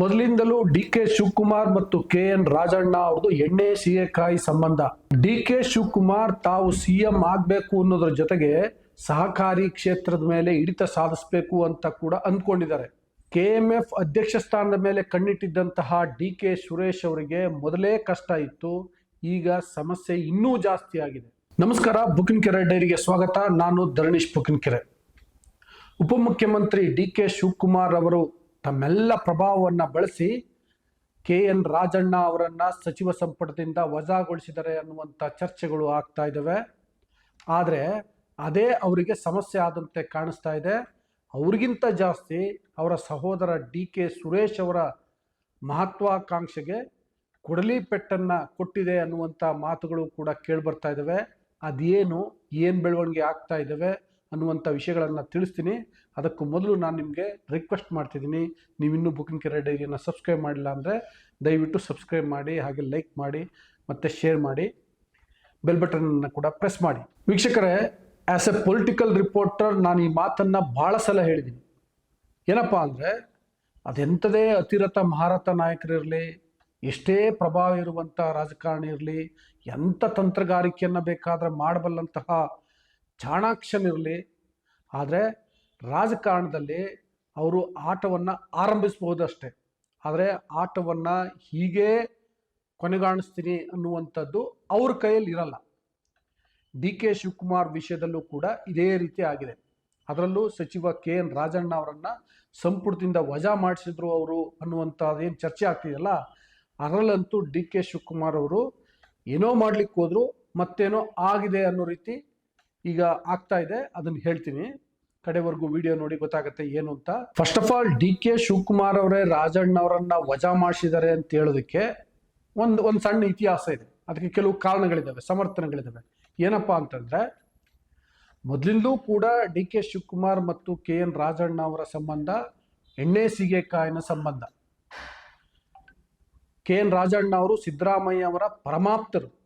ಮೊದಲಿಂದಲೂ D K Shivakumar ಮತ್ತು K N Rajanna ಅವ್ರದ್ದು ಎಣ್ಣೆ ಸೀಗೆಕಾಯಿ ಸಂಬಂಧ. ಡಿ ಕೆ ಶಿವಕುಮಾರ್ ತಾವು ಸಿಎಂ ಆಗಬೇಕು ಅನ್ನೋದ್ರ ಜೊತೆಗೆ ಸಹಕಾರಿ ಕ್ಷೇತ್ರದ ಮೇಲೆ ಹಿಡಿತ ಸಾಧಿಸಬೇಕು ಅಂತ ಕೂಡ ಅಂದ್ಕೊಂಡಿದ್ದಾರೆ. ಕೆ ಎಂ ಎಫ್ ಅಧ್ಯಕ್ಷ ಸ್ಥಾನದ ಮೇಲೆ ಕಣ್ಣಿಟ್ಟಿದ್ದಂತಹ ಡಿ ಕೆ ಸುರೇಶ್ ಅವರಿಗೆ ಮೊದಲೇ ಕಷ್ಟ ಇತ್ತು, ಈಗ ಸಮಸ್ಯೆ ಇನ್ನೂ ಜಾಸ್ತಿ ಆಗಿದೆ. ನಮಸ್ಕಾರ, ಬುಕಿನ್ಕೆರೆ ಡೈರಿಗೆ ಸ್ವಾಗತ. ನಾನು ಧರಣೀಶ್ ಬುಕಿನ್ಕೆರೆ. ಉಪಮುಖ್ಯಮಂತ್ರಿ ಡಿ ಕೆ ಶಿವಕುಮಾರ್ ಅವರು ತಮ್ಮೆಲ್ಲ ಪ್ರಭಾವವನ್ನು ಬಳಸಿ ಕೆ ಎನ್ ರಾಜಣ್ಣ ಅವರನ್ನು ಸಚಿವ ಸಂಪುಟದಿಂದ ವಜಾಗೊಳಿಸಿದ್ದಾರೆ ಅನ್ನುವಂಥ ಚರ್ಚೆಗಳು ಆಗ್ತಾ ಇದ್ದಾವೆ ಆದರೆ ಅದೇ ಅವರಿಗೆ ಸಮಸ್ಯೆ ಆದಂತೆ ಕಾಣಿಸ್ತಾ ಇದೆ. ಅವ್ರಿಗಿಂತ ಜಾಸ್ತಿ ಅವರ ಸಹೋದರ ಡಿ ಕೆ ಸುರೇಶ್ ಅವರ ಮಹತ್ವಾಕಾಂಕ್ಷೆಗೆ ಕೊಡಲಿ ಪೆಟ್ಟನ್ನು ಕೊಟ್ಟಿದೆ ಅನ್ನುವಂಥ ಮಾತುಗಳು ಕೂಡ ಕೇಳಿಬರ್ತಾ ಇದ್ದಾವೆ ಅದೇನು, ಏನು ಬೆಳವಣಿಗೆ ಆಗ್ತಾ ಇದ್ದಾವೆ ಅನ್ನುವಂಥ ವಿಷಯಗಳನ್ನು ತಿಳಿಸ್ತೀನಿ. ಅದಕ್ಕೂ ಮೊದಲು ನಾನು ನಿಮಗೆ ರಿಕ್ವೆಸ್ಟ್ ಮಾಡ್ತಿದ್ದೀನಿ. ನೀವಿನ್ನೂ ಬುಕಿಂಗ್ ಕೆರೆ ಸಬ್ಸ್ಕ್ರೈಬ್ ಮಾಡಿಲ್ಲ ಅಂದರೆ ದಯವಿಟ್ಟು ಸಬ್ಸ್ಕ್ರೈಬ್ ಮಾಡಿ, ಹಾಗೆ ಲೈಕ್ ಮಾಡಿ, ಮತ್ತು ಶೇರ್ ಮಾಡಿ ಬೆಲ್ ಬಟನನ್ನು ಕೂಡ ಪ್ರೆಸ್ ಮಾಡಿ. ವೀಕ್ಷಕರೇ ಆ್ಯಸ್ ಎ ಪೊಲಿಟಿಕಲ್ ರಿಪೋರ್ಟರ್ ನಾನು ಈ ಮಾತನ್ನು ಭಾಳ ಸಲ ಹೇಳಿದ್ದೀನಿ. ಏನಪ್ಪ ಅಂದರೆ, ಅದೆಂಥದೇ ಅತಿರಥ ಮಹಾರಥ ನಾಯಕರಿರಲಿ ಎಷ್ಟೇ ಪ್ರಭಾವ ಇರುವಂಥ ರಾಜಕಾರಣಿ ಇರಲಿ, ಎಂಥ ತಂತ್ರಗಾರಿಕೆಯನ್ನು ಬೇಕಾದರೆ ಮಾಡಬಲ್ಲಂತಹ ಚಾಣಾಕ್ಷನಿರಲಿ ಆದರೆ ರಾಜಕಾರಣದಲ್ಲಿ ಅವರು ಆಟವನ್ನು ಆರಂಭಿಸ್ಬೋದಷ್ಟೇ ಆದರೆ ಆಟವನ್ನು ಹೀಗೇ ಕೊನೆಗಾಣಿಸ್ತೀನಿ ಅನ್ನುವಂಥದ್ದು ಅವ್ರ ಕೈಯಲ್ಲಿ ಇರಲ್ಲ. ಡಿ ಕೆ ಶಿವಕುಮಾರ್ ವಿಷಯದಲ್ಲೂ ಕೂಡ ಇದೇ ರೀತಿ ಆಗಿದೆ. ಅದರಲ್ಲೂ ಸಚಿವ ಕೆ ಎನ್ ರಾಜಣ್ಣ ಅವರನ್ನು ಸಂಪುಟದಿಂದ ವಜಾ ಮಾಡಿಸಿದ್ರು ಅವರು ಅನ್ನುವಂಥದ್ದೇನು ಚರ್ಚೆ ಆಗ್ತಿದೆಯಲ್ಲ? ಅದರಲ್ಲಂತೂ ಡಿ ಕೆ ಶಿವಕುಮಾರ್ ಅವರು ಏನೋ ಮಾಡ್ಲಿಕ್ಕೆ ಹೋದ್ರು ಮತ್ತೇನೋ ಆಗಿದೆ ಅನ್ನೋ ರೀತಿ ಈಗ ಆಗ್ತಾ ಇದೆ, ಅದನ್ನು ಹೇಳ್ತೀನಿ. ಕಡೆವರೆಗೂ ವಿಡಿಯೋ ನೋಡಿ ಗೊತ್ತಾಗುತ್ತೆ ಏನು ಅಂತ. First of all D K Shivakumar ಅವರೇ ರಾಜಣ್ಣವರನ್ನ ವಜಾ ಮಾಡಿಸಿದ್ದಾರೆ ಅಂತ ಹೇಳೋದಕ್ಕೆ ಒಂದು ಒಂದು ಸಣ್ಣ ಇತಿಹಾಸ ಇದೆ. ಅದಕ್ಕೆ ಕೆಲವು ಕಾರಣಗಳಿದ್ದಾವೆ ಸಮರ್ಥನೆಗಳಿದ್ದಾವೆ ಏನಪ್ಪಾ ಅಂತಂದ್ರೆ, ಮೊದಲಿಂದಲೂ ಕೂಡ ಡಿ ಕೆ ಶಿವಕುಮಾರ್ ಮತ್ತು ಕೆ ಎನ್ ರಾಜಣ್ಣ ಅವರ ಸಂಬಂಧ ಎಣ್ಣೆ ಸೀಗೆಕಾಯಿನ ಸಂಬಂಧ. ಕೆ ಎನ್ ರಾಜಣ್ಣ ಅವರು ಸಿದ್ದರಾಮಯ್ಯ ಅವರ ಪರಮಾಪ್ತರು.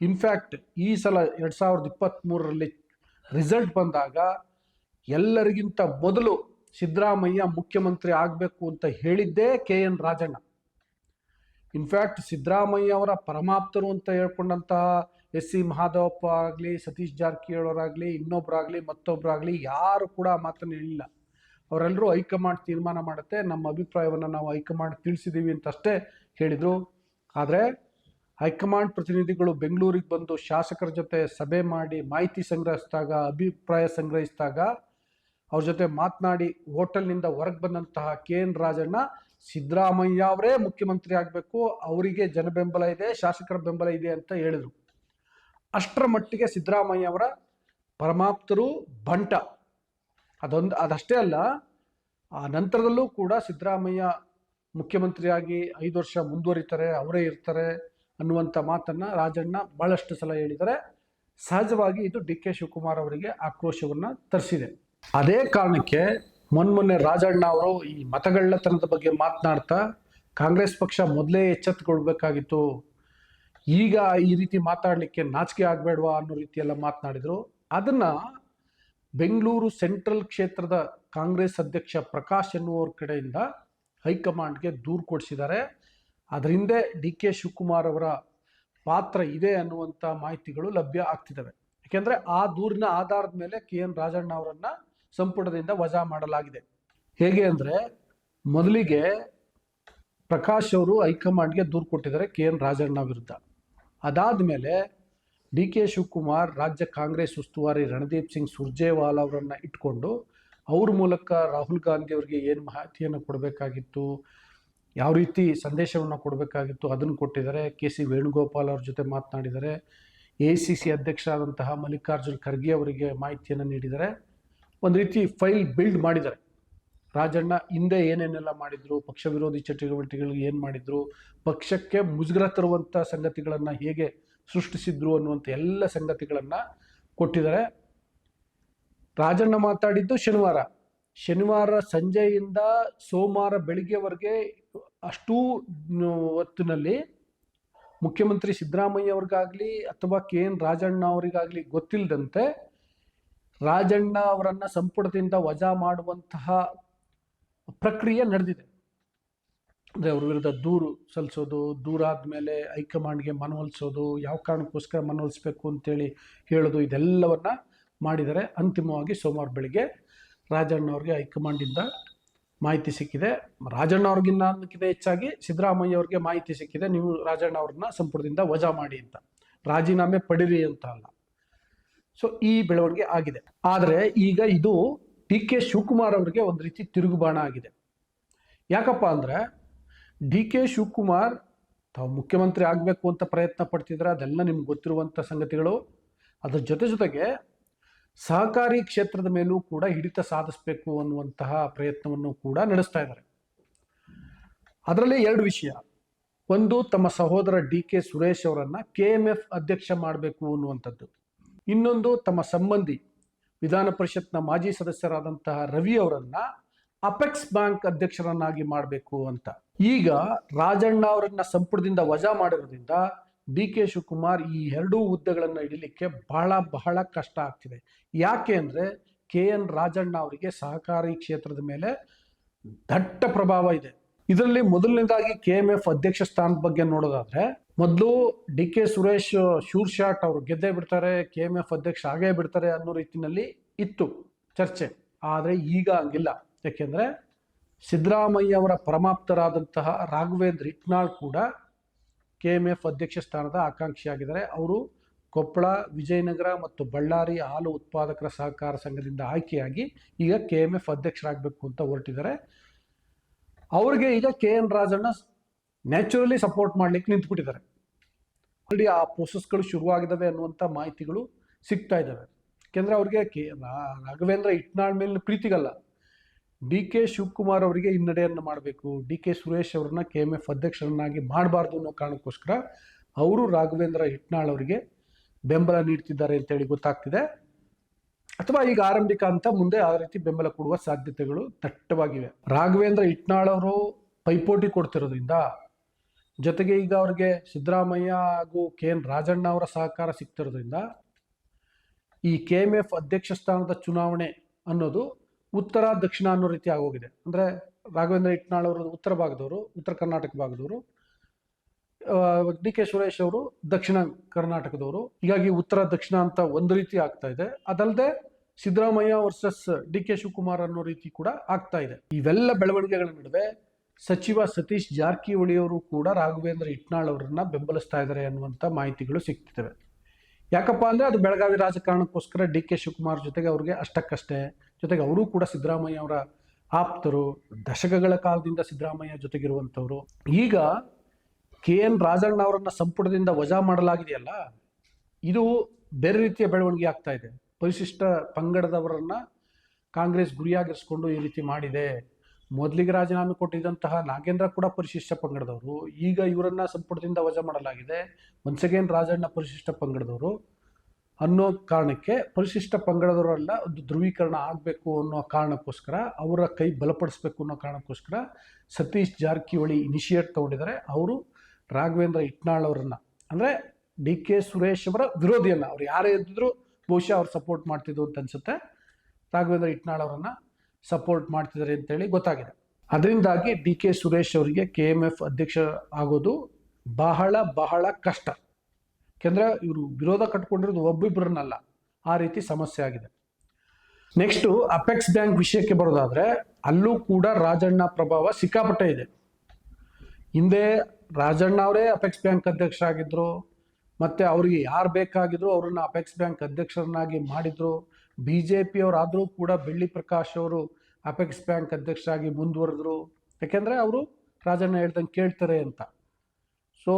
ಇನ್ಫ್ಯಾಕ್ಟ್ ಈ ಸಲ ಎರಡು ಸಾವಿರದ ಇಪ್ಪತ್ತ್ ಮೂರರಲ್ಲಿ ರಿಸಲ್ಟ್ ಬಂದಾಗ ಎಲ್ಲರಿಗಿಂತ ಮೊದಲು ಸಿದ್ದರಾಮಯ್ಯ ಮುಖ್ಯಮಂತ್ರಿ ಆಗಬೇಕು ಅಂತ ಹೇಳಿದ್ದೇ K N Rajanna. In fact Siddaramaiah ಅವರ ಪರಮಾಪ್ತರು ಅಂತ ಹೇಳ್ಕೊಂಡಂತಹ ಎಸ್ ಸಿ ಮಹಾದೇವಪ್ಪ ಆಗಲಿ, ಸತೀಶ್ ಜಾರಕಿಹೊಳವರಾಗಲಿ ಇನ್ನೊಬ್ಬರಾಗಲಿ ಮತ್ತೊಬ್ಬರಾಗಲಿ ಯಾರು ಕೂಡ ಆ ಮಾತನ್ನು ಹೇಳಿಲ್ಲ. ಅವರೆಲ್ಲರೂ ಹೈಕಮಾಂಡ್ ತೀರ್ಮಾನ ಮಾಡುತ್ತೆ. ನಮ್ಮ ಅಭಿಪ್ರಾಯವನ್ನು ನಾವು ಹೈಕಮಾಂಡ್ ತಿಳಿಸಿದ್ದೀವಿ ಅಂತಷ್ಟೇ ಹೇಳಿದರು. ಆದರೆ ಹೈಕಮಾಂಡ್ ಪ್ರತಿನಿಧಿಗಳು ಬೆಂಗಳೂರಿಗೆ ಬಂದು ಶಾಸಕರ ಜೊತೆ ಸಭೆ ಮಾಡಿ ಮಾಹಿತಿ ಸಂಗ್ರಹಿಸಿದಾಗ, ಅಭಿಪ್ರಾಯ ಸಂಗ್ರಹಿಸಿದಾಗ ಅವ್ರ ಜೊತೆ ಮಾತನಾಡಿ ಹೋಟೆಲ್ನಿಂದ ಹೊರಗೆ ಬಂದಂತಹ ಕೆ. ಎನ್. ರಾಜಣ್ಣ, ಸಿದ್ದರಾಮಯ್ಯ ಅವರೇ ಮುಖ್ಯಮಂತ್ರಿ ಆಗಬೇಕು, ಅವರಿಗೆ ಜನ ಬೆಂಬಲ ಇದೆ, ಶಾಸಕರ ಬೆಂಬಲ ಇದೆ ಅಂತ ಹೇಳಿದರು. ಅಷ್ಟರ ಮಟ್ಟಿಗೆ ಸಿದ್ದರಾಮಯ್ಯ ಅವರ ಪರಮಾಪ್ತರು ಬಂಟ. ಅದೊಂದು, ಅದಷ್ಟೇ ಅಲ್ಲ, ಆ ನಂತರದಲ್ಲೂ ಕೂಡ ಸಿದ್ದರಾಮಯ್ಯ ಮುಖ್ಯಮಂತ್ರಿಯಾಗಿ ಐದು ವರ್ಷ ಮುಂದುವರಿತಾರೆ, ಅವರೇ ಇರ್ತಾರೆ. ಅನ್ನುವಂಥ ಮಾತನ್ನ ರಾಜಣ್ಣ ಬಹಳಷ್ಟು ಸಲ ಹೇಳಿದರೆ ಸಹಜವಾಗಿ ಇದು ಡಿ ಕೆ ಶಿವಕುಮಾರ್ ಅವರಿಗೆ ಆಕ್ರೋಶವನ್ನು ತರಿಸಿದೆ. ಅದೇ ಕಾರಣಕ್ಕೆ ಮೊನ್ಮೊನ್ನೆ ರಾಜಣ್ಣ ಅವರು ಈ ಮತಗಳ್ಳತನದ ಬಗ್ಗೆ ಮಾತನಾಡ್ತಾ ಕಾಂಗ್ರೆಸ್ ಪಕ್ಷ ಮೊದಲೇ ಎಚ್ಚೆತ್ತುಕೊಳ್ಬೇಕಾಗಿತ್ತು. ಈಗ ಈ ರೀತಿ ಮಾತಾಡಲಿಕ್ಕೆ ನಾಚಿಕೆ ಆಗಬೇಡವಾ ಅನ್ನೋ ರೀತಿಯೆಲ್ಲ ಮಾತನಾಡಿದರು. ಅದನ್ನು ಬೆಂಗಳೂರು ಸೆಂಟ್ರಲ್ ಕ್ಷೇತ್ರದ ಕಾಂಗ್ರೆಸ್ ಅಧ್ಯಕ್ಷ ಪ್ರಕಾಶ್ ಎನ್ನುವರ ಕಡೆಯಿಂದ ಹೈಕಮಾಂಡ್ಗೆ ದೂರು ಕೊಡಿಸಿದ್ದಾರೆ. ಅದರ ಹಿಂದೆ ಡಿ ಕೆ ಶಿವಕುಮಾರ್ ಅವರ ಪಾತ್ರ ಇದೆ ಅನ್ನುವಂಥ ಮಾಹಿತಿಗಳು ಲಭ್ಯ ಆಗ್ತಿದ್ದಾವೆ ಯಾಕೆಂದರೆ ಆ ದೂರಿನ ಆಧಾರದ ಮೇಲೆ ಕೆ ಎನ್ ರಾಜಣ್ಣ ಅವರನ್ನ ಸಂಪುಟದಿಂದ ವಜಾ ಮಾಡಲಾಗಿದೆ. ಹೇಗೆ ಅಂದರೆ ಮೊದಲಿಗೆ ಪ್ರಕಾಶ್ ಅವರು ಹೈಕಮಾಂಡ್ಗೆ ದೂರು ಕೊಟ್ಟಿದ್ದಾರೆ ಕೆ ಎನ್ ರಾಜಣ್ಣ ವಿರುದ್ಧ. ಅದಾದ ಮೇಲೆ ಡಿ ಕೆ ಶಿವಕುಮಾರ್ ರಾಜ್ಯ ಕಾಂಗ್ರೆಸ್ ಉಸ್ತುವಾರಿ ರಣದೀಪ್ ಸಿಂಗ್ ಸುರ್ಜೇವಾಲಾ ಅವರನ್ನು ಇಟ್ಕೊಂಡು ಅವ್ರ ಮೂಲಕ ರಾಹುಲ್ ಗಾಂಧಿ ಅವರಿಗೆ ಏನು ಮಾಹಿತಿಯನ್ನು ಕೊಡಬೇಕಾಗಿತ್ತು ಯಾವ ರೀತಿ ಸಂದೇಶವನ್ನು ಕೊಡಬೇಕಾಗಿತ್ತು ಅದನ್ನು ಕೊಟ್ಟಿದ್ದಾರೆ. ಕೆ ಸಿ ವೇಣುಗೋಪಾಲ್ ಅವ್ರ ಜೊತೆ ಮಾತನಾಡಿದ್ದಾರೆ. ಎ ಸಿ ಸಿ ಅಧ್ಯಕ್ಷರಾದಂತಹ ಮಲ್ಲಿಕಾರ್ಜುನ್ ಖರ್ಗೆ ಅವರಿಗೆ ಮಾಹಿತಿಯನ್ನು ನೀಡಿದ್ದಾರೆ. ಒಂದು ರೀತಿ ಫೈಲ್ ಬಿಲ್ಡ್ ಮಾಡಿದ್ದಾರೆ. ರಾಜಣ್ಣ, ಹಿಂದೆ ಏನೇನೆಲ್ಲ ಮಾಡಿದ್ರು? ಪಕ್ಷ ವಿರೋಧಿ ಚಟುವಟಿಕೆಗಳಿಗೆ ಏನು ಮಾಡಿದ್ರು? ಪಕ್ಷಕ್ಕೆ ಮುಜುಗರ ತರುವಂಥ ಸಂಗತಿಗಳನ್ನು ಹೇಗೆ ಸೃಷ್ಟಿಸಿದ್ರು ಅನ್ನುವಂಥ ಎಲ್ಲ ಸಂಗತಿಗಳನ್ನು ಕೊಟ್ಟಿದ್ದಾರೆ. ರಾಜಣ್ಣ ಮಾತಾಡಿದ್ದು ಶನಿವಾರ. ಶನಿವಾರ ಸಂಜೆಯಿಂದ ಸೋಮವಾರ ಬೆಳಿಗ್ಗೆವರೆಗೆ ಅಷ್ಟೂ ಹೊತ್ತಿನಲ್ಲಿ ಮುಖ್ಯಮಂತ್ರಿ ಸಿದ್ದರಾಮಯ್ಯ ಅವ್ರಿಗಾಗಲಿ ಅಥವಾ ಕೆ ಎನ್ ರಾಜಣ್ಣ ಅವರಿಗಾಗಲಿ ಗೊತ್ತಿಲ್ಲದಂತೆ ರಾಜಣ್ಣ ಅವರನ್ನು ಸಂಪುಟದಿಂದ ವಜಾ ಮಾಡುವಂತಹ ಪ್ರಕ್ರಿಯೆ ನಡೆದಿದೆ. ಅಂದರೆ ಅವ್ರ ವಿರುದ್ಧ ದೂರು ಸಲ್ಲಿಸೋದು, ದೂರ ಆದಮೇಲೆ ಹೈಕಮಾಂಡ್ಗೆ ಮನವೊಲಿಸೋದು ಯಾವ ಕಾರಣಕ್ಕೋಸ್ಕರ ಮನವೊಲಿಸ್ಬೇಕು ಅಂತೇಳಿ ಹೇಳೋದು ಇದೆಲ್ಲವನ್ನ ಮಾಡಿದರೆ ಅಂತಿಮವಾಗಿ ಸೋಮವಾರ ಬೆಳಿಗ್ಗೆ ರಾಜಣ್ಣ ಅವ್ರಿಗೆ ಹೈಕಮಾಂಡಿಂದ ಮಾಹಿತಿ ಸಿಕ್ಕಿದೆ. ರಾಜಣ್ಣ ಅವ್ರಿಗಿನ್ನ ಹೆಚ್ಚಾಗಿ ಸಿದ್ದರಾಮಯ್ಯ ಅವ್ರಿಗೆ ಮಾಹಿತಿ ಸಿಕ್ಕಿದೆ. ನೀವು ರಾಜಣ್ಣ ಅವ್ರನ್ನ ಸಂಪುಟದಿಂದ ವಜಾ ಮಾಡಿ ಅಂತ. ರಾಜೀನಾಮೆ ಪಡಿರಿ ಅಂತ ಅಲ್ಲ. ಸೊ ಈ ಬೆಳವಣಿಗೆ ಆಗಿದೆ. ಆದರೆ ಈಗ ಇದು ಡಿ ಕೆ ಶಿವಕುಮಾರ್ ಅವರಿಗೆ ಒಂದು ರೀತಿ ತಿರುಗುಬಾಣ ಆಗಿದೆ. ಯಾಕಪ್ಪ ಅಂದ್ರೆ ಡಿ ಕೆ ಶಿವಕುಮಾರ್ ತಾವು ಮುಖ್ಯಮಂತ್ರಿ ಆಗಬೇಕು ಅಂತ ಪ್ರಯತ್ನ ಪಡ್ತಿದ್ರೆ. ಅದೆಲ್ಲ ನಿಮ್ಗೆ ಗೊತ್ತಿರುವಂಥ ಸಂಗತಿಗಳು. ಅದ್ರ ಜೊತೆ ಜೊತೆಗೆ ಸಹಕಾರಿ ಕ್ಷೇತ್ರದ ಮೇಲೂ ಕೂಡ ಹಿಡಿತ ಸಾಧಿಸಬೇಕು ಅನ್ನುವಂತಹ ಪ್ರಯತ್ನವನ್ನು ಕೂಡ ನಡೆಸ್ತಾ ಇದ್ದಾರೆ. ಅದರಲ್ಲಿ ಎರಡು ವಿಷಯ. ಒಂದು, ತಮ್ಮ ಸಹೋದರ ಡಿ ಕೆ ಸುರೇಶ್ ಅವರನ್ನ ಕೆ ಎಂ ಎಫ್ ಅಧ್ಯಕ್ಷ ಮಾಡಬೇಕು ಅನ್ನುವಂಥದ್ದು. ಇನ್ನೊಂದು, ತಮ್ಮ ಸಂಬಂಧಿ ವಿಧಾನ ಪರಿಷತ್ನ ಮಾಜಿ ಸದಸ್ಯರಾದಂತಹ ರವಿ ಅವರನ್ನ ಅಪೆಕ್ಸ್ ಬ್ಯಾಂಕ್ ಅಧ್ಯಕ್ಷರನ್ನಾಗಿ ಮಾಡಬೇಕು ಅಂತ. ಈಗ ರಾಜಣ್ಣ ಅವರನ್ನ ಸಂಪುಟದಿಂದ ವಜಾ ಮಾಡಿರೋದ್ರಿಂದ ಡಿ ಕೆ ಶಿವಕುಮಾರ್ ಈ ಎರಡೂ ಹುದ್ದೆಗಳನ್ನು ಹಿಡಿಲಿಕ್ಕೆ ಬಹಳ ಬಹಳ ಕಷ್ಟ ಆಗ್ತಿದೆ. ಯಾಕೆ ಅಂದರೆ ಕೆ ಎನ್ ರಾಜಣ್ಣ ಅವರಿಗೆ ಸಹಕಾರಿ ಕ್ಷೇತ್ರದ ಮೇಲೆ ದಟ್ಟ ಪ್ರಭಾವ ಇದೆ. ಇದರಲ್ಲಿ ಮೊದಲನೇದಾಗಿ ಕೆ ಎಂ ಎಫ್ ಅಧ್ಯಕ್ಷ ಸ್ಥಾನದ ಬಗ್ಗೆ ನೋಡೋದಾದ್ರೆ ಮೊದಲು D K Suresh sure shot ಅವರು ಗೆದ್ದೇ ಬಿಡ್ತಾರೆ, ಕೆ ಎಂ ಎಫ್ ಅಧ್ಯಕ್ಷ ಆಗೇ ಬಿಡ್ತಾರೆ ಅನ್ನೋ ರೀತಿಯಲ್ಲಿ ಇತ್ತು ಚರ್ಚೆ. ಆದರೆ ಈಗ ಹಂಗಿಲ್ಲ. ಯಾಕೆಂದ್ರೆ ಸಿದ್ದರಾಮಯ್ಯ ಅವರ ಪರಮಾಪ್ತರಾದಂತಹ ರಾಘವೇಂದ್ರ ಇಟ್ನಾಳ್ ಕೂಡ ಕೆ ಎಂ ಎಫ್ ಅಧ್ಯಕ್ಷ ಸ್ಥಾನದ ಆಕಾಂಕ್ಷಿಯಾಗಿದ್ದಾರೆ. ಅವರು ಕೊಪ್ಪಳ, ವಿಜಯನಗರ ಮತ್ತು ಬಳ್ಳಾರಿ ಹಾಲು ಉತ್ಪಾದಕರ ಸಹಕಾರ ಸಂಘದಿಂದ ಆಯ್ಕೆಯಾಗಿ ಈಗ ಕೆ ಎಂ ಎಫ್ ಅಧ್ಯಕ್ಷರಾಗಬೇಕು ಅಂತ ಹೊರಟಿದ್ದಾರೆ. ಅವ್ರಿಗೆ ಈಗ K N Rajanna naturally support ಮಾಡ್ಲಿಕ್ಕೆ ನಿಂತ್ಬಿಟ್ಟಿದ್ದಾರೆ. ಆಲ್ರೆಡಿ ಆ ಪ್ರೋಸೆಸ್ಗಳು ಶುರುವಾಗಿದ್ದಾವೆ ಅನ್ನುವಂಥ ಮಾಹಿತಿಗಳು ಸಿಗ್ತಾ ಇದ್ದಾವೆ. ಯಾಕೆಂದ್ರೆ ಅವ್ರಿಗೆ ಕೆ ರಾಘವೇಂದ್ರ ಇಟ್ನಾಳ್ ಮೇಲಿನ ಪ್ರೀತಿಗಲ್ಲ. ಡಿ ಕೆ ಶಿವಕುಮಾರ್ ಅವರಿಗೆ ಹಿನ್ನಡೆಯನ್ನು ಮಾಡಬೇಕು. ಡಿ ಕೆ ಸುರೇಶ್ ಅವರನ್ನ ಕೆ ಎಂ ಎಫ್ ಅಧ್ಯಕ್ಷರನ್ನಾಗಿ ಮಾಡಬಾರ್ದು ಅನ್ನೋ ಕಾರಣಕ್ಕೋಸ್ಕರ ಅವರು ರಾಘವೇಂದ್ರ ಹಿಟ್ನಾಳ್ ಅವರಿಗೆ ಬೆಂಬಲ ನೀಡ್ತಿದ್ದಾರೆ ಅಂತೇಳಿ ಗೊತ್ತಾಗ್ತಿದೆ. ಅಥವಾ ಈಗ ಆರಂಭಿಕ ಅಂತ ಮುಂದೆ ಆ ರೀತಿ ಬೆಂಬಲ ಕೊಡುವ ಸಾಧ್ಯತೆಗಳು ದಟ್ಟವಾಗಿವೆ ರಾಘವೇಂದ್ರ ಇಟ್ನಾಳ್ ಅವರು ಪೈಪೋಟಿ ಕೊಡ್ತಿರೋದ್ರಿಂದ ಜೊತೆಗೆ ಈಗ ಅವ್ರಿಗೆ ಸಿದ್ದರಾಮಯ್ಯ ಹಾಗೂ ಕೆ ಎನ್ ರಾಜಣ್ಣ ಅವರ ಸಹಕಾರ ಸಿಗ್ತಿರೋದ್ರಿಂದ ಈ ಕೆ ಎಂ ಎಫ್ ಅಧ್ಯಕ್ಷ ಸ್ಥಾನದ ಚುನಾವಣೆ ಅನ್ನೋದು ಉತ್ತರ, ದಕ್ಷಿಣ ಅನ್ನೋ ರೀತಿ ಆಗೋಗಿದೆ. ಅಂದ್ರೆ ರಾಘವೇಂದ್ರ ಇಟ್ನಾಳ್ ಅವರು ಉತ್ತರ ಭಾಗದವರು, ಉತ್ತರ ಕರ್ನಾಟಕ ಭಾಗದವರು ಡಿ ಕೆ ಸುರೇಶ್ ಅವರು ದಕ್ಷಿಣ ಕರ್ನಾಟಕದವರು. ಹೀಗಾಗಿ ಉತ್ತರ, ದಕ್ಷಿಣ ಅಂತ ಒಂದು ರೀತಿ ಆಗ್ತಾ ಇದೆ. ಅದಲ್ಲದೆ Siddaramaiah versus D K Shivakumar ಅನ್ನೋ ರೀತಿ ಕೂಡ ಆಗ್ತಾ ಇದೆ. ಇವೆಲ್ಲ ಬೆಳವಣಿಗೆಗಳ ನಡುವೆ ಸಚಿವ ಸತೀಶ್ ಜಾರಕಿಹೊಳಿ ಅವರು ಕೂಡ ರಾಘವೇಂದ್ರ ಇಟ್ನಾಳ್ ಅವರನ್ನ ಬೆಂಬಲಿಸ್ತಾ ಇದ್ದಾರೆ ಅನ್ನುವಂಥ ಮಾಹಿತಿಗಳು ಸಿಗ್ತಿದ್ದಾವೆ. ಯಾಕಪ್ಪ ಅಂದ್ರೆ ಅದು ಬೆಳಗಾವಿ ರಾಜಕಾರಣಕ್ಕೋಸ್ಕರ ಡಿ ಕೆ ಶಿವಕುಮಾರ್ ಜೊತೆಗೆ ಅವ್ರಿಗೆ ಅಷ್ಟಕ್ಕಷ್ಟೇ ಜೊತೆಗೆ ಅವರು ಕೂಡ ಸಿದ್ದರಾಮಯ್ಯ ಅವರ ಆಪ್ತರು, ದಶಕಗಳ ಕಾಲದಿಂದ ಸಿದ್ದರಾಮಯ್ಯ ಜೊತೆಗಿರುವಂಥವ್ರು. ಈಗ ಕೆ ಎನ್ ರಾಜಣ್ಣ ಅವರನ್ನ ಸಂಪುಟದಿಂದ ವಜಾ ಮಾಡಲಾಗಿದೆಯಲ್ಲ, ಇದು ಬೇರೆ ರೀತಿಯ ಬೆಳವಣಿಗೆ ಆಗ್ತಾ ಇದೆ. ಪರಿಶಿಷ್ಟ ಪಂಗಡದವರನ್ನ ಕಾಂಗ್ರೆಸ್ ಗುರಿಯಾಗಿರಿಸ್ಕೊಂಡು ಈ ರೀತಿ ಮಾಡಿದೆ. ಮೊದಲಿಗೆ ರಾಜೀನಾಮೆ ಕೊಟ್ಟಿದ್ದಂತಹ ನಾಗೇಂದ್ರ ಕೂಡ ಪರಿಶಿಷ್ಟ ಪಂಗಡದವರು. ಈಗ ಇವರನ್ನ ಸಂಪುಟದಿಂದ ವಜಾ ಮಾಡಲಾಗಿದೆ. ಒನ್ಸ್ ಅಗೇನ್ ರಾಜಣ್ಣ ಪರಿಶಿಷ್ಟ ಪಂಗಡದವರು. ಅನ್ನೋ ಕಾರಣಕ್ಕೆ ಪರಿಶಿಷ್ಟ ಪಂಗಡದವರೆಲ್ಲ ಒಂದು ಧ್ರುವೀಕರಣ ಆಗಬೇಕು ಅನ್ನೋ ಕಾರಣಕ್ಕೋಸ್ಕರ, ಅವರ ಕೈ ಬಲಪಡಿಸ್ಬೇಕು ಅನ್ನೋ ಕಾರಣಕ್ಕೋಸ್ಕರ ಸತೀಶ್ ಜಾರಕಿಹೊಳಿ ಇನಿಷಿಯೇಟ್ ತೊಗೊಂಡಿದ್ದಾರೆ. ಅವರು ರಾಘವೇಂದ್ರ ಇಟ್ನಾಳ್ ಅವರನ್ನು. ಅಂದರೆ ಡಿ ಕೆ ಸುರೇಶ್ ಅವರ ವಿರೋಧಿಯನ್ನು ಅವ್ರು ಯಾರೇ ಇದ್ದರೂ ಬಹುಶಃ ಅವ್ರು ಸಪೋರ್ಟ್ ಮಾಡ್ತಿದ್ರು ಅಂತ ಅನ್ಸುತ್ತೆ. ರಾಘವೇಂದ್ರ ಇಟ್ನಾಳ್ ಅವರನ್ನು ಸಪೋರ್ಟ್ ಮಾಡ್ತಿದ್ದಾರೆ ಅಂತೇಳಿ ಗೊತ್ತಾಗಿದೆ. ಅದರಿಂದಾಗಿ ಡಿ ಕೆ ಸುರೇಶ್ ಅವರಿಗೆ ಕೆ ಎಂ ಎಫ್ ಅಧ್ಯಕ್ಷ ಆಗೋದು ಬಹಳ ಬಹಳ ಕಷ್ಟ. ಯಾಕೆಂದ್ರೆ ಇವರು ವಿರೋಧ ಕಟ್ಕೊಂಡಿರೋದು ಒಬ್ಬಿಬ್ಬರನ್ನಲ್ಲ ಆ ರೀತಿ ಸಮಸ್ಯೆ ಆಗಿದೆ. ನೆಕ್ಸ್ಟು ಅಪೆಕ್ಸ್ ಬ್ಯಾಂಕ್ ವಿಷಯಕ್ಕೆ ಬರೋದಾದ್ರೆ, ಅಲ್ಲೂ ಕೂಡ ರಾಜಣ್ಣ ಪ್ರಭಾವ ಸಿಕ್ಕಾಪಟ್ಟೆ ಇದೆ. ಹಿಂದೆ ರಾಜಣ್ಣ ಅವರೇ ಅಪೆಕ್ಸ್ ಬ್ಯಾಂಕ್ ಅಧ್ಯಕ್ಷರಾಗಿದ್ರು, ಮತ್ತೆ ಅವರಿಗೆ ಯಾರು ಬೇಕಾಗಿದ್ರು ಅವ್ರನ್ನ ಅಪೆಕ್ಸ್ ಬ್ಯಾಂಕ್ ಅಧ್ಯಕ್ಷರನ್ನಾಗಿ ಮಾಡಿದ್ರು. ಬಿ ಜೆ ಪಿಯವರಾದರೂ ಕೂಡ ಬೆಳ್ಳಿ ಪ್ರಕಾಶ್ ಅವರು ಅಪೆಕ್ಸ್ ಬ್ಯಾಂಕ್ ಅಧ್ಯಕ್ಷರಾಗಿ ಮುಂದುವರೆದ್ರು. ಯಾಕೆಂದ್ರೆ ಅವರು ರಾಜಣ್ಣ ಹೇಳ್ದಂಗೆ ಕೇಳ್ತಾರೆ ಅಂತ. ಸೊ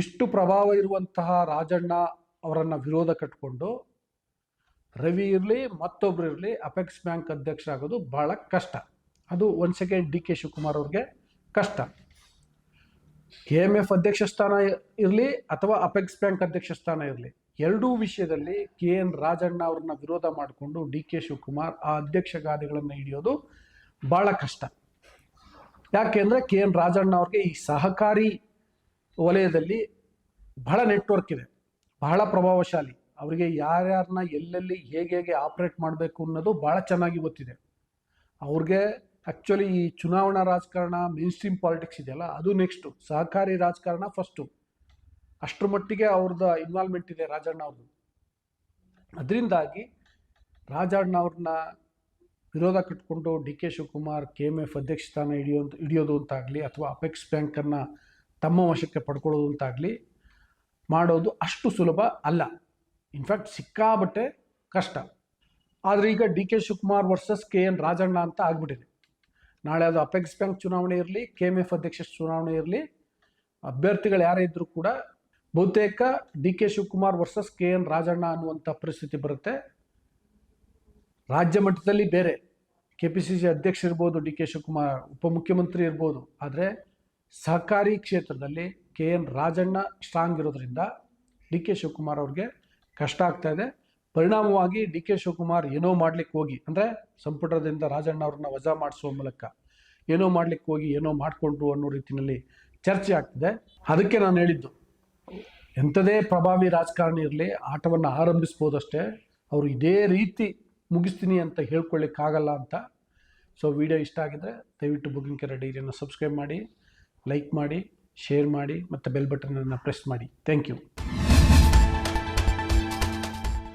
ಇಷ್ಟು ಪ್ರಭಾವ ಇರುವಂತಹ ರಾಜಣ್ಣ ಅವರನ್ನ ವಿರೋಧ ಕಟ್ಕೊಂಡು ರವಿ ಇರಲಿ, ಮತ್ತೊಬ್ರು ಇರಲಿ ಅಪೆಕ್ಸ್ ಬ್ಯಾಂಕ್ ಅಧ್ಯಕ್ಷ ಆಗೋದು ಬಹಳ ಕಷ್ಟ. ಅದು ಒಂದು ಸೆಕೆಂಡ್ ಡಿ ಕೆ ಶಿವಕುಮಾರ್ ಅವ್ರಿಗೆ ಕಷ್ಟ. ಕೆ ಎಂ ಎಫ್ ಅಧ್ಯಕ್ಷ ಸ್ಥಾನ ಇರಲಿ ಅಥವಾ ಅಪೆಕ್ಸ್ ಬ್ಯಾಂಕ್ ಅಧ್ಯಕ್ಷ ಸ್ಥಾನ ಇರಲಿ, ಎರಡೂ ವಿಷಯದಲ್ಲಿ ಕೆ ಎನ್ ರಾಜಣ್ಣ ಅವ್ರನ್ನ ವಿರೋಧ ಮಾಡಿಕೊಂಡು ಡಿ ಕೆ ಶಿವಕುಮಾರ್ ಆ ಅಧ್ಯಕ್ಷ ಗಾದಿಗಳನ್ನು ಹಿಡಿಯೋದು ಬಹಳ ಕಷ್ಟ. ಯಾಕೆಂದ್ರೆ ಕೆ ಎನ್ ರಾಜಣ್ಣ ಅವ್ರಿಗೆ ಈ ಸಹಕಾರಿ ವಲಯದಲ್ಲಿ ಬಹಳ ನೆಟ್ವರ್ಕ್ ಇದೆ, ಬಹಳ ಪ್ರಭಾವಶಾಲಿ. ಅವರಿಗೆ ಯಾರ್ಯಾರನ್ನ ಎಲ್ಲೆಲ್ಲಿ ಹೇಗೆ ಹೇಗೆ ಆಪ್ರೇಟ್ ಮಾಡಬೇಕು ಅನ್ನೋದು ಬಹಳ ಚೆನ್ನಾಗಿ ಗೊತ್ತಿದೆ. ಅವ್ರಿಗೆ ಆ್ಯಕ್ಚುಲಿ ಈ ಚುನಾವಣಾ ರಾಜಕಾರಣ ಮೇನ್ ಸ್ಟ್ರೀಮ್ ಪಾಲಿಟಿಕ್ಸ್ ಇದೆಯಲ್ಲ, ಅದು ನೆಕ್ಸ್ಟು ಸಹಕಾರಿ ರಾಜಕಾರಣ ಫಸ್ಟು ಅಷ್ಟರ ಮಟ್ಟಿಗೆ ಅವ್ರದ್ದು ಇನ್ವಾಲ್ವ್ಮೆಂಟ್ ಇದೆ ರಾಜಣ್ಣ ಅವ್ರದ್ದು ಅದರಿಂದಾಗಿ ರಾಜಣ್ಣ ಅವ್ರನ್ನ ವಿರೋಧ ಕಟ್ಕೊಂಡು D K Shivakumar, K M F ಅಧ್ಯಕ್ಷ ಸ್ಥಾನ ಹಿಡಿಯೋ ಹಿಡಿಯೋದು ಅಂತಾಗಲಿ ಅಥವಾ ಅಪೆಕ್ಸ್ ಬ್ಯಾಂಕನ್ನು ತಮ್ಮ ವಶಕ್ಕೆ ಪಡ್ಕೊಳ್ಳೋದು ಅಂತಾಗಲಿ ಮಾಡೋದು ಅಷ್ಟು ಸುಲಭ ಅಲ್ಲ. ಇನ್ಫ್ಯಾಕ್ಟ್ ಸಿಕ್ಕಾಬಟ್ಟೆ ಕಷ್ಟ. ಆದರೆ ಈಗ D K Shivakumar versus K N Rajanna ಅಂತ ಆಗ್ಬಿಟ್ಟಿದೆ. ನಾಳೆ ಅದು ಅಪೆಕ್ಸ್ ಬ್ಯಾಂಕ್ ಚುನಾವಣೆ ಇರಲಿ ಕೆ ಎಂ ಎಫ್ ಅಧ್ಯಕ್ಷ ಚುನಾವಣೆ ಇರಲಿ, ಅಭ್ಯರ್ಥಿಗಳು ಯಾರೇ ಇದ್ದರೂ ಕೂಡ ಬಹುತೇಕ D K Shivakumar versus K N Rajanna ಅನ್ನುವಂಥ ಪರಿಸ್ಥಿತಿ ಬರುತ್ತೆ. ರಾಜ್ಯ ಮಟ್ಟದಲ್ಲಿ ಬೇರೆ. ಕೆ ಪಿ ಸಿ ಸಿ ಅಧ್ಯಕ್ಷ ಇರ್ಬೋದು, ಡಿ ಕೆ ಶಿವಕುಮಾರ್ ಉಪಮುಖ್ಯಮಂತ್ರಿ ಇರ್ಬೋದು. ಆದರೆ ಸಹಕಾರಿ ಕ್ಷೇತ್ರದಲ್ಲಿ ಕೆ ಎನ್ ರಾಜಣ್ಣ ಸ್ಟ್ರಾಂಗ್ ಇರೋದ್ರಿಂದ ಡಿ ಕೆ ಶಿವಕುಮಾರ್ ಅವ್ರಿಗೆ ಕಷ್ಟ ಆಗ್ತಾ ಇದೆ. ಪರಿಣಾಮವಾಗಿ ಡಿ ಕೆ ಶಿವಕುಮಾರ್ ಏನೋ ಮಾಡ್ಲಿಕ್ಕೆ ಹೋಗಿ, ಅಂದರೆ ಸಂಪುಟದಿಂದ ರಾಜಣ್ಣ ಅವ್ರನ್ನ ವಜಾ ಮಾಡಿಸುವ ಮೂಲಕ ಏನೋ ಮಾಡ್ಲಿಕ್ಕೆ ಹೋಗಿ, ಏನೋ ಮಾಡಿಕೊಂಡ್ರು ಅನ್ನೋ ರೀತಿಯಲ್ಲಿ ಚರ್ಚೆ ಆಗ್ತಿದೆ. ಅದಕ್ಕೆ ನಾನು ಹೇಳಿದ್ದು, ಎಂಥದೇ ಪ್ರಭಾವಿ ರಾಜಕಾರಣಿ ಇರಲಿ, ಆಟವನ್ನು ಆರಂಭಿಸ್ಬೋದಷ್ಟೇ, ಅವರು ಇದೇ ರೀತಿ ಮುಗಿಸ್ತೀನಿ ಅಂತ ಹೇಳ್ಕೊಳ್ಳಿಕ್ಕಾಗಲ್ಲ ಅಂತ. ಸೊ ವಿಡಿಯೋ ಇಷ್ಟ ಆಗಿದ್ರೆ ದಯವಿಟ್ಟು ಬುಕಿಂಗ್ ಕೆರೆ ಡೈರಿಯನ್ನು ಸಬ್ಸ್ಕ್ರೈಬ್ ಮಾಡಿ. ಲೈಕ್ ಮಾಡಿ ಶೇರ್ ಮಾಡಿ ಮತ್ತು ಬೆಲ್ ಬಟನನ್ನು ಪ್ರೆಸ್ ಮಾಡಿ. Thank you